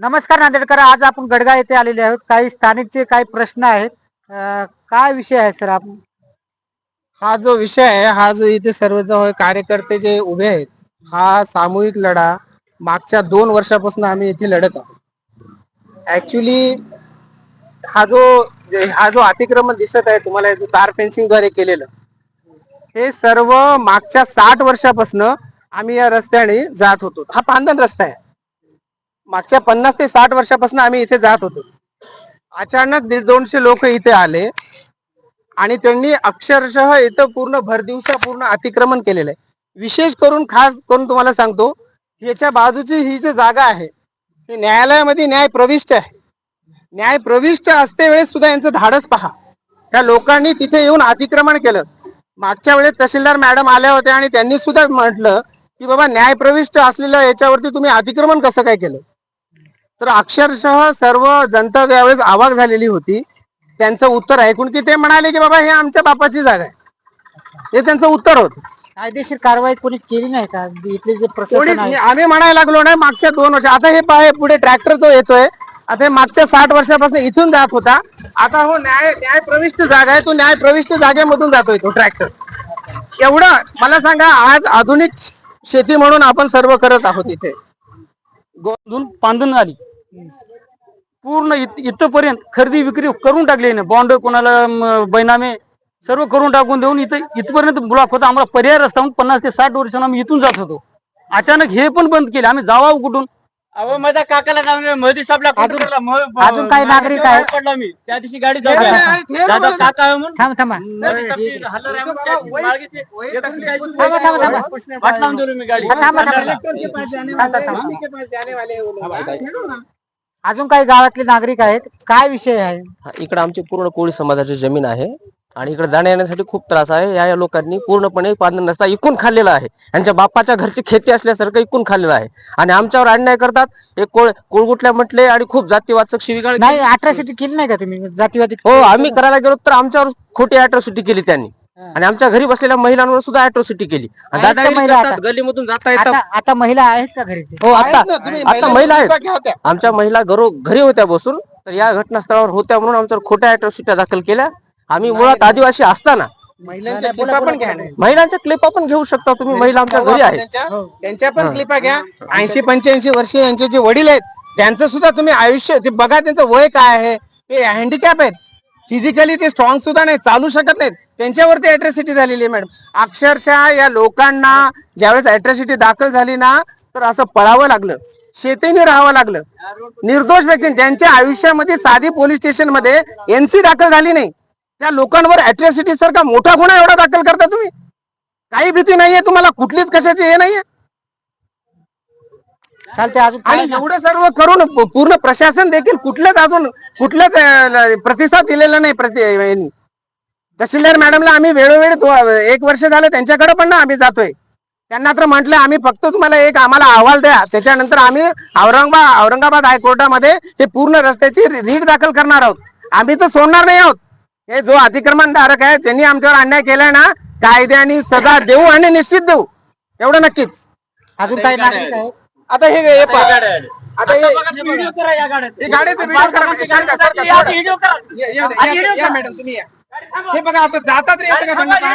नमस्कार नांदेडकर आज आपण गडगाव येथे आलेले आहोत. काही स्थानिकचे काही प्रश्न आहेत. अं, काय विषय आहे सर? आपण हा जो विषय आहे हा जो इथे सर्व जो कार्यकर्ते जे उभे आहेत हा सामूहिक लढा मागच्या दोन वर्षापासून आम्ही इथे लढत आहोत. ऍक्च्युली हा जो हा जो अतिक्रमण दिसत आहे तुम्हाला जो तार फेन्सिंगद्वारे केलेलं हे सर्व मागच्या साठ वर्षापासून आम्ही या रस्त्याने जात होतो. हा पांदन रस्ता आहे. मागच्या पन्नास ते साठ वर्षापासून आम्ही इथे जात होतो. अचानक दीड दोनशे लोक इथे आले आणि त्यांनी अक्षरशः इथं पूर्ण भरदिवसा पूर्ण अतिक्रमण केलेलं आहे. विशेष करून खास करून तुम्हाला सांगतो याच्या बाजूची ही जी जागा आहे ही न्यायालयामध्ये न्याय प्रविष्ट आहे. न्याय प्रविष्ट असते वेळेस सुद्धा यांचं धाडस पहा. त्या लोकांनी तिथे येऊन अतिक्रमण केलं. मागच्या वेळेस तहसीलदार मॅडम आल्या होत्या आणि त्यांनी सुद्धा म्हटलं की बाबा न्याय प्रविष्ट असलेलं याच्यावरती तुम्ही अतिक्रमण कसं काय केलं? तर अक्षरशः सर्व जनता त्यावेळेस आवाक झालेली होती. त्यांचं उत्तर ऐकून की ते म्हणाले की बाबा हे आमच्या बापाची जागा आहे. हे त्यांचं उत्तर होतं. कायदेशीर कारवाई कोणी केली नाही का? इथले जे आम्ही म्हणायला लागलो नाही मागच्या दोन वर्ष. आता हे पाहे पुढे ट्रॅक्टर जो येतोय आता हे मागच्या साठ वर्षापासून इथून जात होता. आता हो न्याय न्याय प्रविष्ट जागा आहे तो न्याय प्रविष्ट जागेमधून जातोय तो ट्रॅक्टर एवढं मला सांगा आज आधुनिक शेती म्हणून आपण सर्व करत आहोत इथे. गोंधून बांधून आली पूर्ण इथपर्यंत खरेदी विक्री करून टाकली ना बॉन्ड कोणाला बैनामे सर्व करून टाकून देऊन इथं इथपर्यंत ब्लॉक होता. आम्हाला पर्याय रस्ता म्हणून पन्नास ते साठ वर्षांना आम्ही इथून जात होतो. अचानक हे पण बंद केले. आम्ही जावा कुठून? अहो माझ्या काकाला सांगितलं मोदी साहेबला अजून- केला. म- अजून काही नागरिक आहेत? पडला मी त्या दिवशी गाडी नाही, नाही, दादा नाही, दादा काका आहे म्हणून थांब थांबा मोदी साहेब हल्ला आहे म्हणून त्या दिवशी मागे ते- थांबा, थांबा, थांबा. वाट लावून दिली मी गाडी थांबा, थांबा. थांबा, थांबा. अजून काही गावातले नागरिक आहेत काय विषय आहे हा, इकडं आमची पूर्ण कोळी समाजाची जमीन आहे आणि इकडे जाण्या येण्यासाठी खूप त्रास आहे. या या लोकांनी पूर्णपणे पांढरा रस्ता इकून खाल्लेला आहे. यांच्या बापाच्या घरची खेती असल्यासारखं इकून खाल्लेलं आहे. आणि आमच्यावर अन्याय करतात. एक कोळ कोळगुटल्या म्हटले आणि खूप जातीवाचक शिवीगाळ नाही अठराशे केली नाही का तुम्ही? जातीवादी हो आम्ही करायला गेलो तर आमच्यावर खोटी अॅट्रॉसिटी केली त्यांनी. आणि आमच्या घरी बसलेल्या महिलांवर सुद्धा अॅट्रॉसिटी केली? गलीमधून जाता आता? येतात. आता महिला आहेत का घरी? ते? हो आता आता महिला आहेत. आमच्या महिला घरो घरी होत्या बसून. तर या घटनास्थळावर होत्या म्हणून आमच्यावर खोट्या अॅट्रॉसिटी दाखल केल्या. आम्ही मुळात आदिवासी असताना. महिलांच्या क्लिपा पण घ्या ना. महिलांच्या क्लिपा पण घेऊ शकता तुम्ही महिला आमच्या घरी आहेत. त्यांच्या त्यांच्या पण क्लिपा घ्या. ऐंशी पंच्याऐंशी वर्ष यांचे जे वडील आहेत त्यांचं सुद्धा तुम्ही आयुष्य ते बघा त्यांचं वय काय आहे. ते हँडिकॅप आहेत. फिजिकली ते स्ट्रॉंग सुद्धा नाही चालू शकत नाहीत. त्यांच्यावरती अॅट्रॉसिटी झालेली आहे मॅडम अक्षरशः या लोकांना ज्यावेळेस अॅट्रॉसिटी दाखल झाली ना तर असं पळावं लागलं. शेतीने राहावं लागलं. निर्दोष व्यक्ती ज्यांच्या आयुष्यामध्ये साधी पोलीस स्टेशनमध्ये एनसी दाखल झाली नाही. त्या लोकांवर अॅट्रॉसिटी सारखा मोठा गुन्हा एवढा दाखल करता तुम्ही? काही भीती नाहीये तुम्हाला? कुठलीच कशाची हे नाहीये? चालते अजून काय आणि एवढं सर्व करून पूर्ण प्रशासन देखील कुठलंच अजून कुठलंच अं, प्रतिसाद दिलेला नाही. तहसीलदार मॅडमला आम्ही वेळोवेळी एक वर्ष झालं त्यांच्याकडे पण ना आम्ही जातोय. त्यांना तर म्हटलं आम्ही फक्त तुम्हाला एक आम्हाला अहवाल द्या. त्याच्यानंतर आम्ही औरंगाबाद औरंगाबाद हायकोर्टामध्ये हे पूर्ण रस्त्याची रीट दाखल करणार आहोत. आम्ही तर सोडणार नाही आहोत. हे जो अतिक्रमणधारक आहे त्यांनी आमच्यावर अन्याय केलाय ना कायद्याने सजा देऊ आणि निश्चित देऊ एवढं नक्कीच अजून काही नागरिक आहेत आता हे हे पहा. आता हे व्हिडिओ करा या गाड्यात हे गाडीचे व्हिडिओ करा म्हणजे सारखा- सारखा या थोडं. व्हिडिओ करा या- या- या- या मॅडम तुम्ही या हे बघा आता जातात रे येतं का सांगा पहा.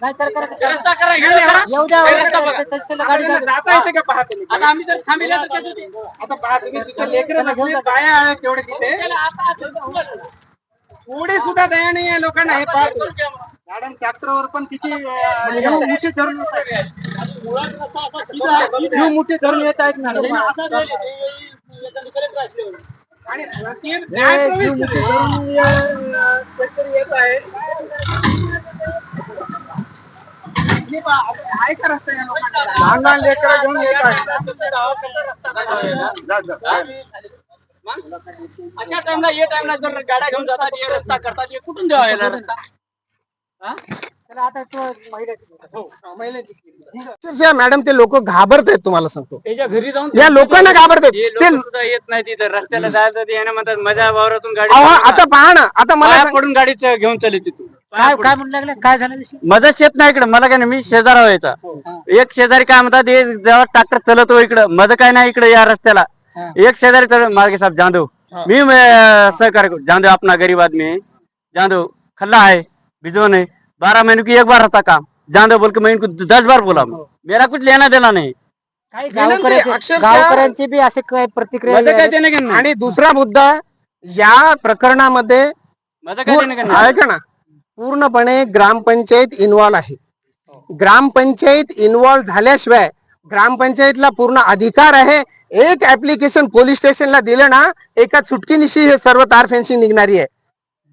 नाही तर करा- करा. रस्ता करा येऊ व्हिडिओ द्या करा. येऊ द्या येऊ येऊ द्या. द्या. तहसीलला आता गाडी यांना द्या. जाता येते का पहा तुम्ही आता आम्ही जर थांबले तर त्याच्यात- आता पहा तुम्ही तिथे लेकरं बसली बाया आहे केवढे तिथे थोडी सुद्धा दया नाही आहे लोकांना हे पहा तुम्ही. मॅडम ट्रॅक्टरवर पण किती मुठी धरून. जीव मुठी धरून येत आहेत मॅडम. आणि धरून, येत आहे आहे का रस्ता या लोकांना? लहान लहान लेकरं घेऊन येत आहेत अशा टाइमला ये टाइमला जर गाड्या घेऊन जातात ये रस्ता करतात हे कुठून द्यावा याला रस्ता हा? चला आता तो महिलाची हो, अक्षरशः मॅडम ते लोक घाबरत आहेत तुम्हाला सांगतो. त्याच्या घरी जाऊन या लोकांना घाबरतात हे ते लोक सुद्धा येत नाही तिथं रस्त्याला जायचं ते म्हणतात माझ्या वावरातून गाडी अहो. आता पहा ना आता मला सांग- पडून गाडीच घेऊन चालली तिथून. काय काय म्हणू लागले? काय झालं विषय? मदत येत नाही इकडे मला काय नाही मी शेजारा व्हायचा एक शेजारी काय म्हणतात हे जेव्हा ट्रॅक्टर चालवतो इकडं मज काय नाही इकडे या रस्त्याला. एक शेजारी चालव मार्गे साहेब जांदव मी सहकार्य करू. जांदव अपना गरीब आदमी. है जांदव खल्ला है बिजो नहीं बारह महीने की एक बार रहता काम. जांदव बोल के मैं इनको दस बार बोला मेरा कुछ लेना देना नहीं. गावकऱ्यांचे बी असे काय प्रतिक्रिया. आणि दुसरा मुद्दा या प्रकरणामध्ये. ऐका ना. पूर्णपणे ग्रामपंचायत इन्व्हॉल्व आहे. ग्रामपंचायत इन्व्हॉल्व झाल्याशिवाय ग्रामपंचायतला पूर्ण अधिकार आहे. एक ऍप्लिकेशन पोलीस स्टेशनला दिलं ना एका चुटकीनिशी हे सर्व तार फेन्सिंग निघणारी आहे.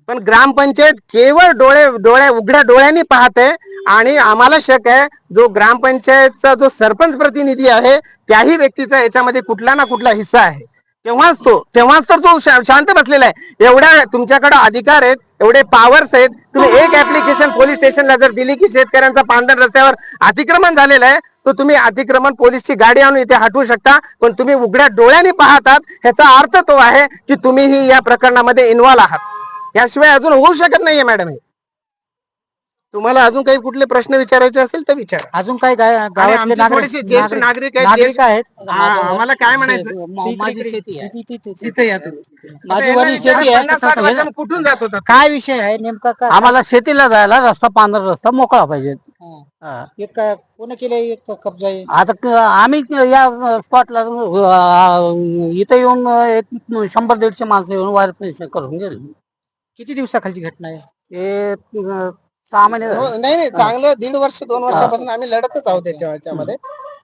पण ग्रामपंचायत केवळ डोळे डोळ्या उघड्या डोळ्यांनी पाहते आणि आम्हाला शक आहे जो ग्रामपंचायतचा जो सरपंच प्रतिनिधी आहे त्याही व्यक्तीचा याच्यामध्ये कुठला ना कुठला हिस्सा आहे. तेव्हाच तो तेव्हाच तर तो शांत बसलेला आहे. एवढ्या तुमच्याकडे अधिकार आहेत एवढे पॉवर्स आहेत. तुम्ही एक ऍप्लिकेशन पोलीस स्टेशनला जर दिली की शेतकऱ्यांचा पांढर रस्त्यावर अतिक्रमण झालेलं आहे तर तुम्ही अतिक्रमण पोलीसची गाडी आणून इथे हटवू शकता पण तुम्ही उघड्या डोळ्यांनी पाहतात ह्याचा अर्थ तो आहे की तुम्हीही या प्रकरणामध्ये इन्व्हॉल्व आहात. याशिवाय अजून होऊ शकत नाहीये मॅडम हे. तुम्हाला अजून काही कुठले प्रश्न विचारायचे असेल तर विचारा. अजून काही ज्येष्ठ नागरिक आहेत नागरिक आहेत. हा, आम्हाला काय म्हणायचं? माझी शेती आहे. कुठून जात होता काय विषय आहे? नेमका काय? आम्हाला शेतीला जायला रस्ता पांढरा रस्ता मोकळा पाहिजे. हा. एक कोणी केले एक कब्जा आहे? आता क- आम्ही या स्पॉटला इथे येऊन एक शंभर दीडशे माणसं येऊन वायर पैसे करून गेले. किती दिवसाखालची घटना आहे? ते अं, सहा महिने. हो, नाही नाही चांगलं दीड वर्ष दोन वर्षापासून आम्ही लढतच आहोत त्याच्या याच्यामध्ये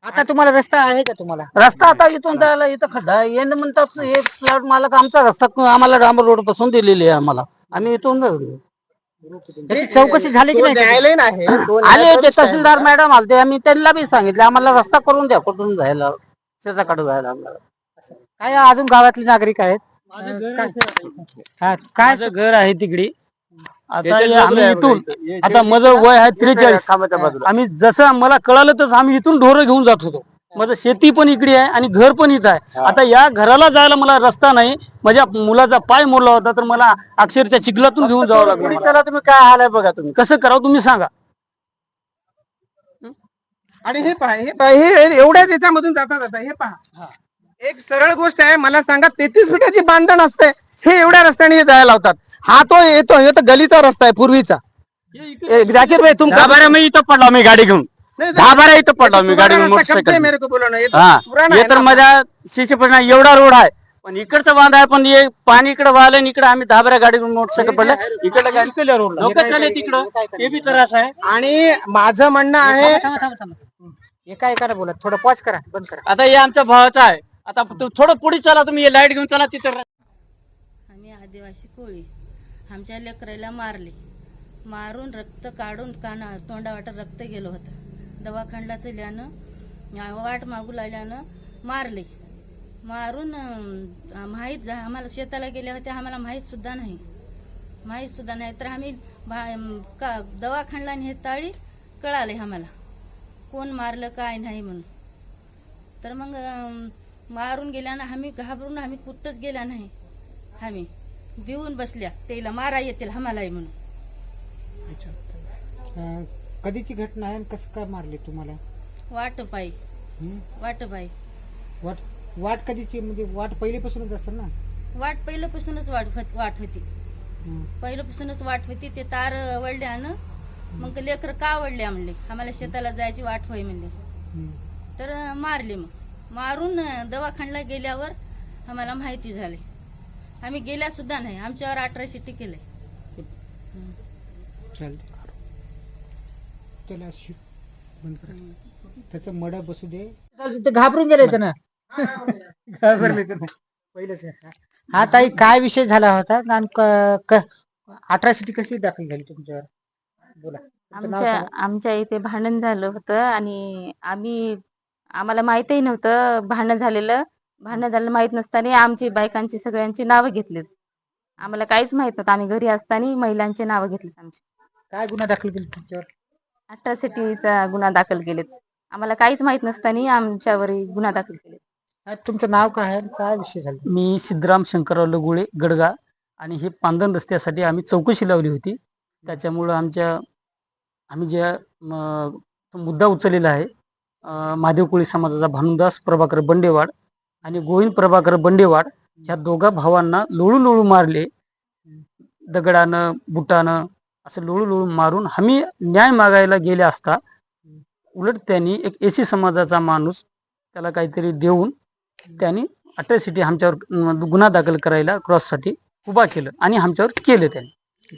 आता तुम्हाला रस्ता आहे का तुम्हाला? रस्ता आता इथून जायला इथं खड्डा आहे. येणं म्हणतात हे फ्लॅट मालक आमचा रस्ता क- आम्हाला डांबर रोडपासून दिलेली आहे आम्हाला. आम्ही इथून जाऊ. याची चौकशी झाली की नाही त्याची? न्यायालयीन आहे तो आले होते. तहसीलदार मॅडम आलते. आम्ही त्यांना बी सांगितले. आम्हाला रस्ता करून द्या कुठून जायला शेताकडे जायला आम्हाला. काय अजून गावातले नागरिक आहेत? काय- हा, काय? माझं घर आहे तिकडे. आता हे आम्ही इथून. आता माझं वय आहे त्रेचाळीस. कामाच्या बाजूला. आम्ही जसं मला कळालं तसं आम्ही इथून ढोरं घेऊन जात होतो. माझं शेती पण इकडे आहे आणि घर पण इथं आहे. आता या घराला जायला मला रस्ता नाही. माझ्या मुलाचा पाय मोडला होता तर मला अक्षरच्या चिखलातून घेऊन जावं लागलं. त्याला तुम्ही काय हाल आहे बघा तुम्ही. कसं करावं तुम्ही सांगा. आणि हे पहा हे पहा हे एवढ्याच याच्यामधून जाता जाता हे पहा. एक सरळ गोष्ट आहे मला सांगा तेहतीस फुटाची बांधण असते हे एवढ्या रस्त्याने हे जायला लावतात. हा तो येतो हे तर गलीचा रस्ता आहे पूर्वीचा. जाकीर भाई तुम दहा बारा मी इथं पडलो मी गाडी घेऊन. दहा बारा इथं पडलो मी गाडी मोटरसायकल मेरे को बोलो ना. ये तो हा. पुराना तर ना. माझ्या शिशेपणा एवढा रोड आहे. पण इकडचं बांध आहे पण हे पाणी इकडे वाहलं आणि इकडे आम्ही दहा बारा गाडी घेऊन मोटरसायकल पडलं इकडे लोक चालले तिकडं. ते बी त्रास आहे. आणि माझं म्हणणं आहे. एका एकाला बोला. थोडं पॉज करा. बंद करा. आता हे आमच्या भावाचं आहे. आता तू थोडं पुढे चला तुम्ही. हे लाइट घेऊन चला तिथं. आम्ही आदिवासी कोळी. आमच्या लेकराला मारले. मारून रक्त काढून काना तोंडावाट रक्त गेलं होतं. दवाखान्याला चल्यानं वाट मागू लागल्यानं मारले. मारून माहीत जा आम्हाला शेताला गेल्या होत्या आम्हाला माहीतसुद्धा नाही. माहीतसुद्धा नाही. तर आम्ही भा का का दवाखान्याला नेताळी कळाले आम्हाला. कोण मारलं काय नाही म्हणून. तर मग मारून गेल्यानं आम्ही घाबरून आम्ही कुठंच गेला नाही. आम्ही भिवून बसल्या. त्याला मारा येतील आम्हालाही म्हणून. कधीची घटना आहे आणि कसं काय मारले तुम्हाला? वाट पायी. हं? वाट पायी. वाट वाट कधीची? म्हणजे वाट पहिलेपासूनच असेल ना? वाट पहिल्यापासूनच वाट होत- वाट होती. हं. पहिल्यापासूनच वाट होती. ते तार वळल्यानं मग ते लेकर का वळले म्हणले आम्हाला शेताला जायची वाट होय म्हणले. हं. तर अं, मारले मग. मारून अं, दवाखान्याला गेल्यावर आम्हाला माहिती झाली. आम्ही गेल्या सुद्धा नाही. आमच्यावर अठराशे टिकेले चालते त्याला शिक बंद करा. त्याचं मड बसू दे. ते घाबरून गेले ना. घाबरले पहिलेच हा ताई काय विषय झाला होता? आणि क- क- अठरा सिटी कशी दाखल झाली तुमच्यावर? बोला. तुमचं नाव आमच्या सांगा. आमच्या इथे भांडण झालं होतं आणि आम्ही आम्हाला माहितही नव्हतं भांडण झालेलं. भांडण झालेलं माहीत नसताना आमची बायकांची सगळ्यांची नावं घेतलीत. आम्हाला काहीच माहीत नव्हतं. आम्ही घरी असताना महिलांची नावं घेतलीत आमची. काय गुन्हा दाखल केली तुमच्यावर? अट्रॉसिटीचा गुन्हा दाखल केलेत. आम्हाला काहीच माहीत नसताना आमच्यावर गुन्हा दाखल केले साहेब, तुमचं नाव काय आहे? काय विषय झाला? मी सिद्धराम शंकरराव लगुळे गडगा आणि हे पांदन रस्त्यासाठी आम्ही चौकशी लावली होती. त्याच्यामुळं आमच्या आम्ही ज्या म, तो मुद्दा उचललेला आहे अं, महादेव कोळी समाजाचा भानुदास प्रभाकर बंडेवाड आणि गोविंद प्रभाकर बंडेवाड ह्या दोघा भावांना लोळू लोळू मारले. दगडानं बुटानं असं लोळू लोळू मारून आम्ही न्याय मागायला गेले असता उलट त्यांनी एक एसी समाजाचा माणूस त्याला काहीतरी देऊन त्यांनी अट्रॅसिटी आमच्यावर गुन्हा दाखल करायला क्रॉससाठी उभा केलं आणि आमच्यावर केलं त्यांनी.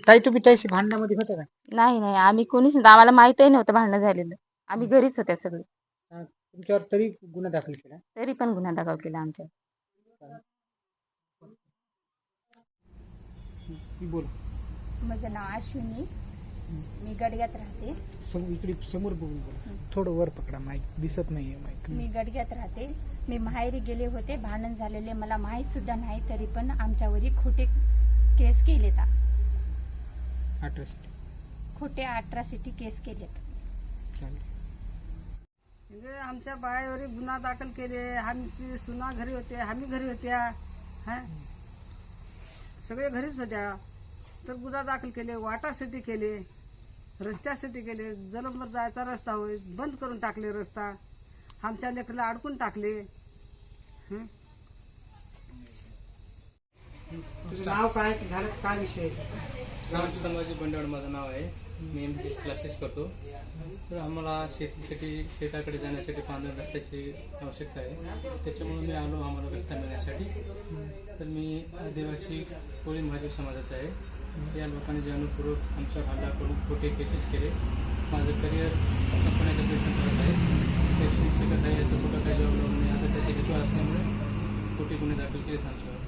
ताई तुम्ही त्याशी भांडणामध्ये होता का? नाही नाही. आम्ही कोणीच आम्हाला माहितही नव्हतं भांडणं झालेलं. आम्ही घरीच होत्या सगळे. तुमच्यावर तरी गुन्हा दाखल केला? तरी पण गुन्हा दाखल केला आमच्या बोल. माझं नाव अश्विनी. मी गडग्यात राहते. सम इकडे समोर बघून बोला. थोडं वर पकडा माईक दिसत नाहीये माईक मी गडग्यात राहते. मी माहेरी गेले होते भांडण झालेले. मला माहीत सुद्धा नाही तरी पण आमच्यावरी खोटे केस केलेत. अट्रॅसिटी खोटे अठरासिटी केस केलेत. चालेल. म्हणजे आमच्या बायावर गुन्हा दाखल केले. आमची सुना घरी होते आम्ही घरी होत्या. हा. सगळे घरीच होत्या. तर गुन्हा दाखल केले वाटासाठी केले रस्त्यासाठी केले जलमर जायचा रस्ता होय बंद करून टाकले रस्ता आमच्या लेकरला अडकून टाकले. हं? तुझं नाव काय झालं काय विषय राम संभाजी बंडवाड माझं नाव आहे. मी एम क्लासेस करतो तर आम्हाला शेतीसाठी शेताकडे जाण्यासाठी पांढऱ्या रस्त्याची आवश्यकता आहे. त्याच्यामुळे मी आलो आम्हाला रस्ता मिळण्यासाठी. तर मी आदिवासी कोळी महादेव समाजाचा आहे. या लोकांनी जाणीवपूर्वक आमचा हल्ला करून खोटे केसेस केले. माझं करिअर कंपन्याचा प्रयत्न करत आहे. शैक्षणिक शिकत आहे याचं कुठं काही जॉब लावून नाही. आता त्याचे हेतू असल्यामुळे खोटे गुन्हे दाखल केले आमच्यावर.